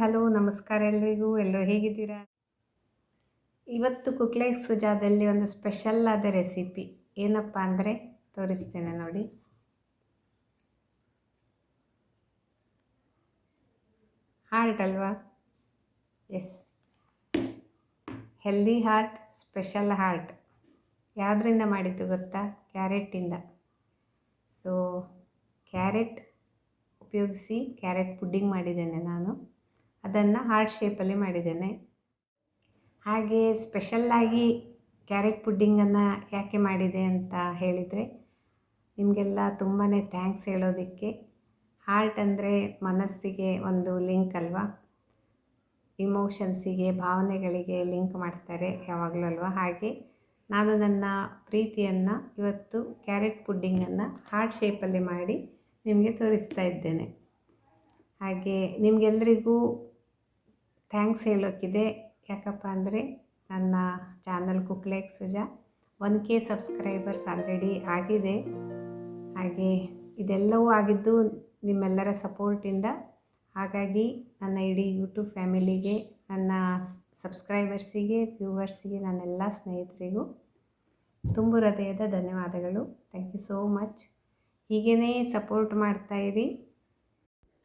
Hello, ನಮಸ್ಕಾರ ಎಲ್ರಿಗೂ. ಎಲ್ಲರೂ ಹೇಗಿದ್ದೀರಾ? ಇವತ್ತು ಕುಕ್ಲೇಕ್ ಸುಜಾದಲ್ಲಿ ಒಂದು ಸ್ಪೆಷಲ್ ಆದ ರೆಸಿಪಿ ಏನಪ್ಪ ಅಂದರೆ, ತೋರಿಸ್ತೇನೆ ನೋಡಿ. ಹಾರ್ಟ್ ಅಲ್ವಾ? Yes healthy heart special heart ಯಾವುದರಿಂದ ಮಾಡಿದ್ದು ಗೊತ್ತಾ? ಕ್ಯಾರೆಟಿಂದ ಸೊ ಕ್ಯಾರೆಟ್ ಉಪಯೋಗಿಸಿ ಕ್ಯಾರೆಟ್ ಪುಡ್ಡಿಂಗ್ ಮಾಡಿದ್ದೇನೆ ನಾನು. ಅದನ್ನು ಹಾರ್ಟ್ ಶೇಪಲ್ಲಿ ಮಾಡಿದ್ದೇನೆ. ಹಾಗೆ ಸ್ಪೆಷಲ್ಲಾಗಿ ಕ್ಯಾರೆಟ್ ಪುಡ್ಡಿಂಗನ್ನು ಯಾಕೆ ಮಾಡಿದೆ ಅಂತ ಹೇಳಿದರೆ, ನಿಮಗೆಲ್ಲ ತುಂಬಾ ಥ್ಯಾಂಕ್ಸ್ ಹೇಳೋದಕ್ಕೆ. ಹಾರ್ಟ್ ಅಂದರೆ ಮನಸ್ಸಿಗೆ ಒಂದು ಲಿಂಕ್ ಅಲ್ವಾ? ಇಮೋಷನ್ಸಿಗೆ ಭಾವನೆಗಳಿಗೆ ಲಿಂಕ್ ಮಾಡ್ತಾರೆ ಯಾವಾಗಲೂ ಅಲ್ವಾ? ಹಾಗೆ ನಾನು ನನ್ನ ಪ್ರೀತಿಯನ್ನು ಇವತ್ತು ಕ್ಯಾರೆಟ್ ಪುಡ್ಡಿಂಗನ್ನು ಹಾರ್ಟ್ ಶೇಪಲ್ಲಿ ಮಾಡಿ ನಿಮಗೆ ತೋರಿಸ್ತಾ ಇದ್ದೇನೆ. ಹಾಗೆ ನಿಮಗೆಲ್ರಿಗೂ ಥ್ಯಾಂಕ್ಸ್ ಹೇಳೋಕ್ಕಿದೆ. ಯಾಕಪ್ಪ ಅಂದರೆ ನನ್ನ channel ಕುಕ್ಲೇಕ್ Suja. One K subscribers already ಆಗಿದೆ. ಹಾಗೆ ಇದೆಲ್ಲವೂ ಆಗಿದ್ದು ನಿಮ್ಮೆಲ್ಲರ ಸಪೋರ್ಟಿಂದ ಹಾಗಾಗಿ ನನ್ನ ಇಡೀ ಯೂಟ್ಯೂಬ್ ಫ್ಯಾಮಿಲಿಗೆ ನನ್ನ ಸಬ್ಸ್ಕ್ರೈಬರ್ಸಿಗೆ ವ್ಯೂವರ್ಸಿಗೆ ನನ್ನೆಲ್ಲ ಸ್ನೇಹಿತರಿಗೂ ತುಂಬು ಹೃದಯದ ಧನ್ಯವಾದಗಳು. ಥ್ಯಾಂಕ್ ಯು ಸೋ ಮಚ್ ಹೀಗೇ ಸಪೋರ್ಟ್ ಮಾಡ್ತಾಯಿರಿ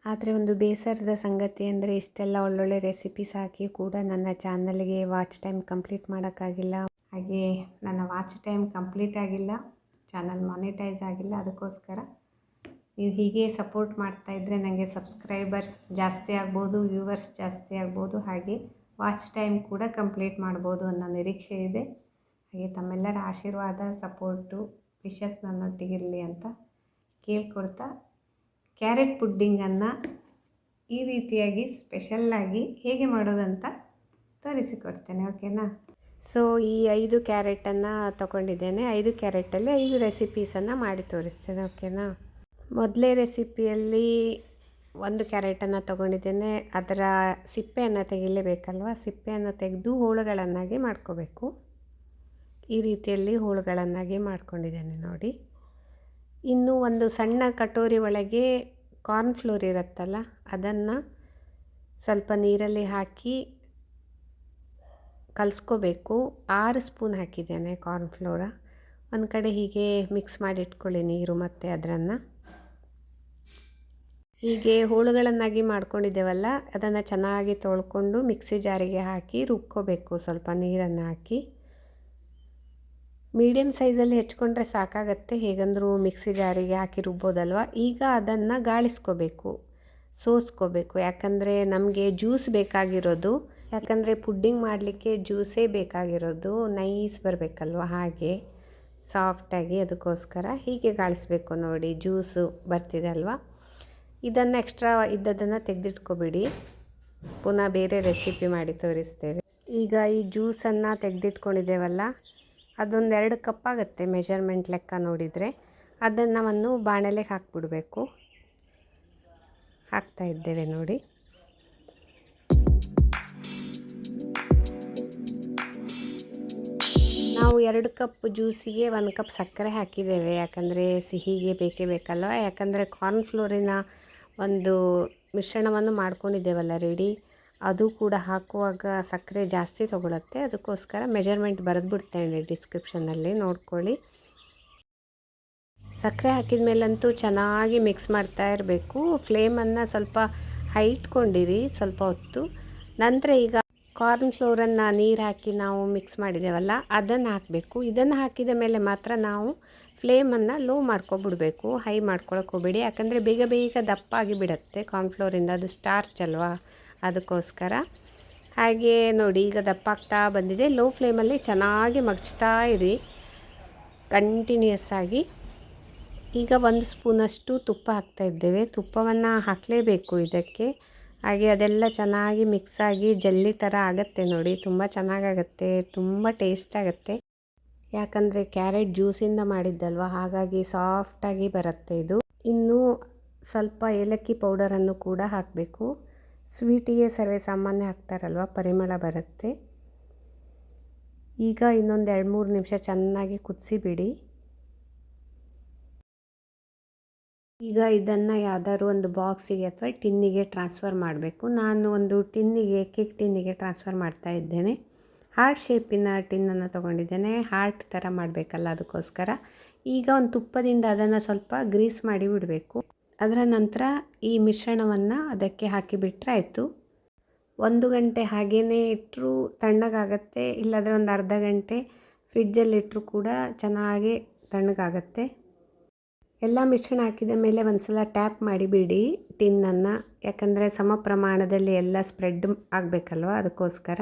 ಆದರೆ ಒಂದು ಬೇಸರದ ಸಂಗತಿ ಅಂದರೆ ಇಷ್ಟೆಲ್ಲ ಒಳ್ಳೊಳ್ಳೆ ರೆಸಿಪೀಸ್ ಹಾಕಿ ಕೂಡ ನನ್ನ ಚಾನಲ್ಗೆ ವಾಚ್ ಟೈಮ್ ಕಂಪ್ಲೀಟ್ ಮಾಡೋಕ್ಕಾಗಿಲ್ಲ. ಹಾಗೆ ನನ್ನ ವಾಚ್ ಟೈಮ್ ಕಂಪ್ಲೀಟ್ ಆಗಿಲ್ಲ ಚಾನಲ್ ಮಾನಿಟೈಸ್ ಆಗಿಲ್ಲ, ಅದಕ್ಕೋಸ್ಕರ ನೀವು ಹೀಗೆ ಸಪೋರ್ಟ್ ಮಾಡ್ತಾ ಇದ್ದರೆ ನನಗೆ ಸಬ್ಸ್ಕ್ರೈಬರ್ಸ್ ಜಾಸ್ತಿ ಆಗ್ಬೋದು ವ್ಯೂವರ್ಸ್ ಜಾಸ್ತಿ ಆಗ್ಬೋದು, ಹಾಗೆ ವಾಚ್ ಟೈಮ್ ಕೂಡ ಕಂಪ್ಲೀಟ್ ಮಾಡ್ಬೋದು ಅನ್ನೋ ನಿರೀಕ್ಷೆ ಇದೆ. ಹಾಗೆ ತಮ್ಮೆಲ್ಲರ ಆಶೀರ್ವಾದ ಸಪೋರ್ಟು ವಿಶಸ್ ನನ್ನೊಟ್ಟಿಗಿರಲಿ ಅಂತ ಕೇಳ್ಕೊಡ್ತಾ ಕ್ಯಾರೆಟ್ ಪುಡ್ಡಿಂಗನ್ನು ಈ ರೀತಿಯಾಗಿ ಸ್ಪೆಷಲ್ಲಾಗಿ ಹೇಗೆ ಮಾಡೋದಂತ ತೋರಿಸಿಕೊಡ್ತೇನೆ, ಓಕೆನಾ? ಸೊ ಈ ಐದು ಕ್ಯಾರೆಟನ್ನು ತಗೊಂಡಿದ್ದೇನೆ. ಐದು ಕ್ಯಾರೆಟಲ್ಲಿ ಐದು ರೆಸಿಪೀಸನ್ನು ಮಾಡಿ ತೋರಿಸ್ತೇನೆ, ಓಕೆನಾ? ಮೊದಲೇ ರೆಸಿಪಿಯಲ್ಲಿ ಒಂದು ಕ್ಯಾರೆಟನ್ನು ತೊಗೊಂಡಿದ್ದೇನೆ. ಅದರ ಸಿಪ್ಪೆಯನ್ನು ತೆಗಿಲೇಬೇಕಲ್ವ? ಸಿಪ್ಪೆಯನ್ನು ತೆಗೆದು ಹೋಳುಗಳನ್ನಾಗಿ ಮಾಡ್ಕೋಬೇಕು. ಈ ರೀತಿಯಲ್ಲಿ ಹೋಳುಗಳನ್ನಾಗಿ ಮಾಡ್ಕೊಂಡಿದ್ದೇನೆ ನೋಡಿ. ಇನ್ನು ಒಂದು ಸಣ್ಣ ಕಟೋರಿ ಒಳಗೆ ಕಾರ್ನ್ಫ್ಲೋರ್ ಇರುತ್ತಲ್ಲ, ಅದನ್ನು ಸ್ವಲ್ಪ ನೀರಲ್ಲಿ ಹಾಕಿ ಕಲಸ್ಕೋಬೇಕು. ಆರು ಸ್ಪೂನ್ ಹಾಕಿದ್ದೇನೆ ಕಾರ್ನ್ಫ್ಲೋರ ಒಂದು ಕಡೆ ಹೀಗೆ ಮಿಕ್ಸ್ ಮಾಡಿ ಇಟ್ಕೊಳ್ಳಿ ನೀರು ಮತ್ತು ಅದರನ್ನು. ಹೀಗೆ ಹೋಳುಗಳನ್ನಾಗಿ ಮಾಡ್ಕೊಂಡಿದ್ದೇವಲ್ಲ, ಅದನ್ನು ಚೆನ್ನಾಗಿ ತೊಳ್ಕೊಂಡು ಮಿಕ್ಸಿ ಜಾರಿಗೆ ಹಾಕಿ ರುಬ್ಕೋಬೇಕು. ಸ್ವಲ್ಪ ನೀರನ್ನು ಹಾಕಿ. ಮೀಡಿಯಮ್ ಸೈಜಲ್ಲಿ ಹೆಚ್ಕೊಂಡ್ರೆ ಸಾಕಾಗತ್ತೆ. ಹೇಗಂದರೂ ಮಿಕ್ಸಿ ಜಾರಿಗೆ ಹಾಕಿ ರುಬ್ಬೋದಲ್ವ? ಈಗ ಅದನ್ನು ಗಾಳಿಸ್ಕೋಬೇಕು, ಸೋಸ್ಕೋಬೇಕು. ಯಾಕಂದರೆ ನಮಗೆ ಜ್ಯೂಸ್ ಬೇಕಾಗಿರೋದು. ಯಾಕಂದರೆ ಪುಡ್ಡಿಂಗ್ ಮಾಡಲಿಕ್ಕೆ ಜ್ಯೂಸೇ ಬೇಕಾಗಿರೋದು. ನೈಸ್ ಬರಬೇಕಲ್ವ ಹಾಗೆ. ಸಾಫ್ಟಾಗಿ ಅದಕ್ಕೋಸ್ಕರ ಹೀಗೆ ಗಾಳಿಸ್ಬೇಕು ನೋಡಿ. ಜ್ಯೂಸು ಬರ್ತಿದೆ ಅಲ್ವಾ? ಇದನ್ನು ಎಕ್ಸ್ಟ್ರಾ ಇದ್ದದನ್ನು ತೆಗೆದಿಟ್ಕೊಬಿಡಿ. ಪುನಃ ಬೇರೆ ರೆಸಿಪಿ ಮಾಡಿ ತೋರಿಸ್ತೇವೆ. ಈಗ ಈ ಜ್ಯೂಸನ್ನು ತೆಗೆದಿಟ್ಕೊಂಡಿದ್ದೇವಲ್ಲ ಅದೊಂದು ಎರಡು ಕಪ್ ಆಗುತ್ತೆ ಮೆಷರ್ಮೆಂಟ್ ಲೆಕ್ಕ ನೋಡಿದರೆ. ಅದನ್ನು ಒಂದು ಬಾಣಲೆಗೆ ಹಾಕ್ಬಿಡಬೇಕು. ಹಾಕ್ತಾ ಇದ್ದೇವೆ ನೋಡಿ. ನಾವು ಎರಡು ಕಪ್ ಜ್ಯೂಸಿಗೆ ಒಂದು ಕಪ್ ಸಕ್ಕರೆ ಹಾಕಿದ್ದೇವೆ. ಯಾಕಂದರೆ ಸಿಹಿಗೆ ಬೇಕೇ ಬೇಕಲ್ವ? ಯಾಕಂದರೆ ಕಾರ್ನ್ಫ್ಲೋರಿನ ಒಂದು ಮಿಶ್ರಣವನ್ನು ಮಾಡ್ಕೊಂಡಿದ್ದೇವಲ್ಲ ರೆಡಿ ಅದು ಕೂಡ ಹಾಕುವಾಗ ಸಕ್ಕರೆ ಜಾಸ್ತಿ ತೊಗೊಳುತ್ತೆ. ಅದಕ್ಕೋಸ್ಕರ ಮೆಜರ್ಮೆಂಟ್ ಬರೆದ್ಬಿಡ್ತೇನೆ ಡಿಸ್ಕ್ರಿಪ್ಷನಲ್ಲಿ ನೋಡ್ಕೊಳ್ಳಿ. ಸಕ್ಕರೆ ಹಾಕಿದ ಮೇಲಂತೂ ಚೆನ್ನಾಗಿ ಮಿಕ್ಸ್ ಮಾಡ್ತಾ ಇರಬೇಕು. ಫ್ಲೇಮನ್ನು ಸ್ವಲ್ಪ ಹೈ ಇಟ್ಕೊಂಡಿರಿ ಸ್ವಲ್ಪ ಹೊತ್ತು. ನಂತರ ಈಗ ಕಾರ್ನ್ ಫ್ಲೋರನ್ನು ನೀರು ಹಾಕಿ ನಾವು ಮಿಕ್ಸ್ ಮಾಡಿದ್ದೇವಲ್ಲ ಅದನ್ನು ಹಾಕಬೇಕು. ಇದನ್ನು ಹಾಕಿದ ಮೇಲೆ ಮಾತ್ರ ನಾವು ಫ್ಲೇಮನ್ನು ಲೋ ಮಾಡ್ಕೊಬಿಡ್ಬೇಕು. ಹೈ ಮಾಡ್ಕೊಳಕ್ಕೆ ಹೋಗಬೇಡಿ. ಯಾಕಂದರೆ ಬೇಗ ಬೇಗ ದಪ್ಪಾಗಿ ಬಿಡುತ್ತೆ ಕಾರ್ನ್ಫ್ಲೋರಿಂದ ಅದು ಸ್ಟಾರ್ಚ್ ಅಲ್ವಾ? ಅದಕ್ಕೋಸ್ಕರ. ಹಾಗೆ ನೋಡಿ, ಈಗ ದಪ್ಪ ಆಗ್ತಾ ಬಂದಿದೆ ಲೋ ಫ್ಲೇಮಲ್ಲಿ ಚೆನ್ನಾಗಿ ಮಗ್ಚ್ತಾ ಇರಿ. ಕಂಟಿನ್ಯೂಸ್ ಆಗಿ. ಈಗ ಒಂದು ಸ್ಪೂನಷ್ಟು ತುಪ್ಪ ಹಾಕ್ತಾ ಇದ್ದೇವೆ. ತುಪ್ಪವನ್ನು ಹಾಕಲೇಬೇಕು ಇದಕ್ಕೆ. ಹಾಗೆ ಅದೆಲ್ಲ ಚೆನ್ನಾಗಿ ಮಿಕ್ಸ್ ಆಗಿ ಜಲ್ಲಿ ಥರ ಆಗುತ್ತೆ ನೋಡಿ. ತುಂಬ ಚೆನ್ನಾಗಾಗತ್ತೆ. ತುಂಬ ಟೇಸ್ಟ್ ಆಗುತ್ತೆ. ಯಾಕಂದರೆ ಕ್ಯಾರೆಟ್ ಜ್ಯೂಸಿಂದ ಮಾಡಿದ್ದಲ್ವ? ಹಾಗಾಗಿ ಸಾಫ್ಟಾಗಿ ಬರುತ್ತೆ ಇದು. ಇನ್ನು ಸ್ವಲ್ಪ ಏಲಕ್ಕಿ ಪೌಡರನ್ನು ಕೂಡ ಹಾಕಬೇಕು. ಸ್ವೀಟಿಗೆ ಸರ್ವೇ ಸಾಮಾನ್ಯ ಹಾಕ್ತಾರಲ್ವ? ಪರಿಮಳ ಬರುತ್ತೆ. ಈಗ ಇನ್ನೊಂದು ಎರಡು ಮೂರು ನಿಮಿಷ ಚೆನ್ನಾಗಿ ಕುದಿಸಿಬಿಡಿ. ಈಗ ಇದನ್ನು ಯಾವ್ದಾದ್ರು ಒಂದು ಬಾಕ್ಸಿಗೆ ಅಥವಾ ಟಿನ್ನಿಗೆ ಟ್ರಾನ್ಸ್ಫರ್ ಮಾಡಬೇಕು. ನಾನು ಒಂದು ಟಿನ್ನಿಗೆ, ಕೇಕ್ ಟಿನ್ನಿಗೆ ಟ್ರಾನ್ಸ್ಫರ್ ಮಾಡ್ತಾ ಇದ್ದೇನೆ. ಹಾರ್ಟ್ ಶೇಪಿನ ಟಿನ್ನನ್ನು ತೊಗೊಂಡಿದ್ದೇನೆ. ಹಾರ್ಟ್ ಥರ ಮಾಡಬೇಕಲ್ಲ ಅದಕ್ಕೋಸ್ಕರ. ಈಗ ಒಂದು ತುಪ್ಪದಿಂದ ಅದನ್ನು ಸ್ವಲ್ಪ ಗ್ರೀಸ್ ಮಾಡಿ ಬಿಡಬೇಕು. ಅದರ ನಂತರ ಈ ಮಿಶ್ರಣವನ್ನು ಅದಕ್ಕೆ ಹಾಕಿಬಿಟ್ರೆ ಆಯಿತು. ಒಂದು ಗಂಟೆ ಹಾಗೇ ಇಟ್ಟರೂ ತಣ್ಣಗಾಗತ್ತೆ, ಇಲ್ಲಾಂದರೆ ಒಂದು ಅರ್ಧ ಗಂಟೆ ಫ್ರಿಜ್ಜಲ್ಲಿಟ್ಟರೂ ಕೂಡ ಚೆನ್ನಾಗಿ ತಣ್ಣಗಾಗತ್ತೆ. ಎಲ್ಲ ಮಿಶ್ರಣ ಹಾಕಿದ ಮೇಲೆ ಒಂದು ಸಲ ಟ್ಯಾಪ್ ಮಾಡಿಬಿಡಿ ಟಿನ್ನನ್ನು, ಯಾಕಂದರೆ ಸಮ ಪ್ರಮಾಣದಲ್ಲಿ ಎಲ್ಲ ಸ್ಪ್ರೆಡ್ ಆಗಬೇಕಲ್ವ ಅದಕ್ಕೋಸ್ಕರ.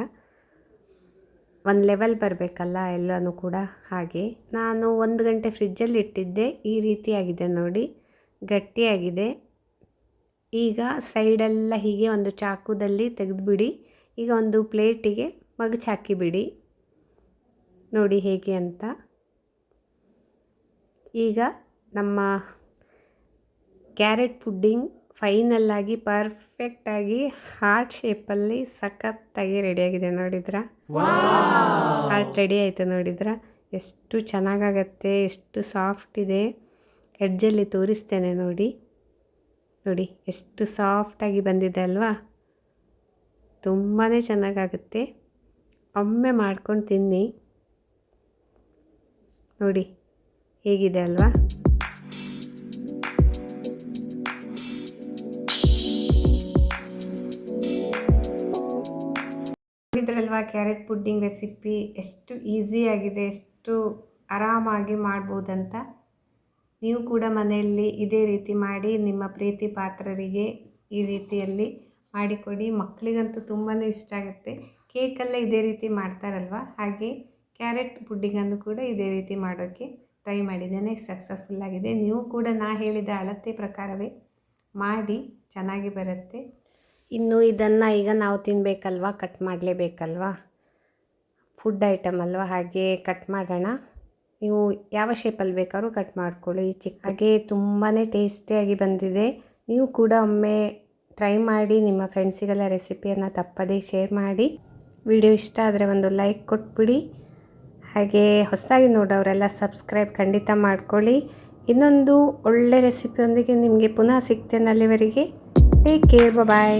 ಒಂದು ಲೆವೆಲ್ ಬರಬೇಕಲ್ಲ ಎಲ್ಲನೂ ಕೂಡ ಹಾಗೆ. ನಾನು ಒಂದು ಗಂಟೆ ಫ್ರಿಜ್ಜಲ್ಲಿ ಇಟ್ಟಿದ್ದೆ ಈ ರೀತಿಯಾಗಿದೆ ನೋಡಿ. ಗಟ್ಟಿಯಾಗಿದೆ. ಈಗ ಸೈಡೆಲ್ಲ ಹೀಗೆ ಒಂದು ಚಾಕುದಲ್ಲಿ ತೆಗೆದುಬಿಡಿ. ಈಗ ಒಂದು ಪ್ಲೇಟಿಗೆ ಮಗಚ್ ಹಾಕಿಬಿಡಿ. ನೋಡಿ ಹೇಗೆ ಅಂತ. ಈಗ ನಮ್ಮ ಕ್ಯಾರೆಟ್ ಪುಡ್ಡಿಂಗ್ ಫೈನಲ್ಲಾಗಿ ಪರ್ಫೆಕ್ಟಾಗಿ ಹಾರ್ಟ್ ಶೇಪಲ್ಲಿ ಸಖತ್ತಾಗಿ ರೆಡಿಯಾಗಿದೆ ನೋಡಿದ್ರ? ಹಾರ್ಟ್ ರೆಡಿ ಆಯಿತು ನೋಡಿದ್ರ? ಎಷ್ಟು ಚೆನ್ನಾಗಾಗತ್ತೆ ಎಷ್ಟು ಸಾಫ್ಟ್ ಇದೆ. ಎಡ್ಜಲ್ಲಿ ತೋರಿಸ್ತೇನೆ ನೋಡಿ. ನೋಡಿ, ಎಷ್ಟು ಸಾಫ್ಟಾಗಿ ಬಂದಿದೆ ಅಲ್ವಾ? ತುಂಬಾ ಚೆನ್ನಾಗಾಗುತ್ತೆ. ಒಮ್ಮೆ ಮಾಡ್ಕೊಂಡು ತಿನ್ನಿ. ನೋಡಿ, ಹೇಗಿದೆ ಅಲ್ವಾ? ನೋಡಿದ್ರಲ್ವಾ ಕ್ಯಾರೆಟ್ ಪುಡ್ಡಿಂಗ್ ರೆಸಿಪಿ ಎಷ್ಟು ಈಸಿಯಾಗಿದೆ, ಎಷ್ಟು ಆರಾಮಾಗಿ ಮಾಡ್ಬೋದಂತ? ನೀವು ಕೂಡ ಮನೆಯಲ್ಲಿ ಇದೇ ರೀತಿ ಮಾಡಿ ನಿಮ್ಮ ಪ್ರೀತಿ ಪಾತ್ರರಿಗೆ ಈ ರೀತಿಯಲ್ಲಿ ಮಾಡಿಕೊಡಿ. ಮಕ್ಕಳಿಗಂತೂ ತುಂಬಾ ಇಷ್ಟ ಆಗುತ್ತೆ. ಕೇಕಲ್ಲೇ ಇದೇ ರೀತಿ ಮಾಡ್ತಾರಲ್ವ? ಹಾಗೆ ಕ್ಯಾರೆಟ್ ಪುಡ್ಡಿಂಗನ್ನು ಕೂಡ ಇದೇ ರೀತಿ ಮಾಡೋಕ್ಕೆ ಟ್ರೈ ಮಾಡಿದ್ದೇನೆ. ಸಕ್ಸಸ್ಫುಲ್ ಆಗಿದೆ. ನೀವು ಕೂಡ ನಾ ಹೇಳಿದ ಅಳತೆ ಪ್ರಕಾರವೇ ಮಾಡಿ ಚೆನ್ನಾಗಿ ಬರುತ್ತೆ. ಇನ್ನು ಇದನ್ನು ಈಗ ನಾವು ತಿನ್ನಬೇಕಲ್ವ ಕಟ್ ಮಾಡಲೇಬೇಕಲ್ವಾ? ಫುಡ್ ಐಟಮ್ ಅಲ್ವಾ? ಹಾಗೆ ಕಟ್ ಮಾಡೋಣ. ನೀವು ಯಾವ ಶೇಪಲ್ಲಿ ಬೇಕಾದ್ರೂ ಕಟ್ ಮಾಡ್ಕೊಳ್ಳಿ. ಚಿಕ್ಕ ಹಾಗೆ ತುಂಬಾ ಟೇಸ್ಟಿಯಾಗಿ ಬಂದಿದೆ. ನೀವು ಕೂಡ ಒಮ್ಮೆ ಟ್ರೈ ಮಾಡಿ, ನಿಮ್ಮ ಫ್ರೆಂಡ್ಸಿಗೆಲ್ಲ ರೆಸಿಪಿಯನ್ನು ತಪ್ಪದೇ ಶೇರ್ ಮಾಡಿ. ವಿಡಿಯೋ ಇಷ್ಟ ಆದರೆ ಒಂದು ಲೈಕ್ ಕೊಟ್ಬಿಡಿ. ಹಾಗೆ ಹೊಸದಾಗಿ ನೋಡೋರೆಲ್ಲ ಸಬ್ಸ್ಕ್ರೈಬ್ ಖಂಡಿತ ಮಾಡ್ಕೊಳ್ಳಿ. ಇನ್ನೊಂದು ಒಳ್ಳೆ ರೆಸಿಪಿಯೊಂದಿಗೆ ನಿಮಗೆ ಪುನಃ ಸಿಗ್ತೇನೆ ಅಲ್ಲಿವರೆಗೆ. Take care bye